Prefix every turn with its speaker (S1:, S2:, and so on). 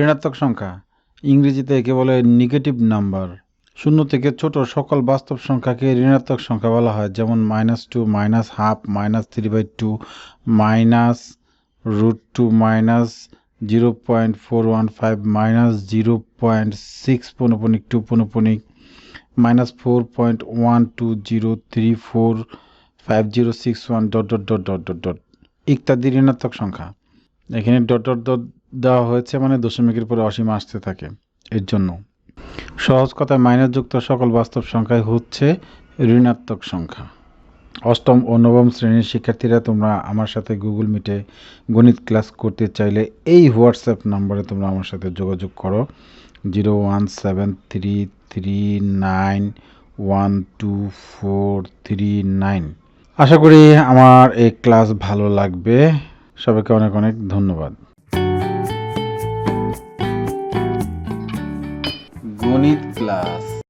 S1: ঋণাত্মক সংখ্যা। ইংরেজিতে একে বলে নেগেটিভ নাম্বার শূন্য থেকে ছোট সকল বাস্তব সংখ্যাকে ঋণাত্মক সংখ্যা বলা হয়, যেমন minus two minus half minus three by two minus root two minus zero point four one five minus zero point six পনপনিক two পনপনিক minus four point one two zero three four five zero six one dot dot dot dot dot dot ইত্যাদি ঋণাত্মক সংখ্যা। এখানে dot dot dot দেওয়া হয়েছে মানে দশমিকের পরে অসীম আসতে থাকে এর জন্য। সহজ কথায় মাইনাস যুক্ত সকল বাস্তব সংখ্যাই হচ্ছে ঋণাত্মক সংখ্যা। অষ্টম ও নবম শ্রেণির শিক্ষার্থীরা তোমরা আমার সাথে গুগল মিটে গণিত ক্লাস করতে চাইলে এই হোয়াটসঅ্যাপ নম্বরে তোমরা আমার সাথে যোগাযোগ করো। Zero one seven three three nine one two four three nine. আশা করি আমার এই ক্লাস ভালো লাগবে। সবাইকে অনেক অনেক ধন্যবাদ। গণিত ক্লাস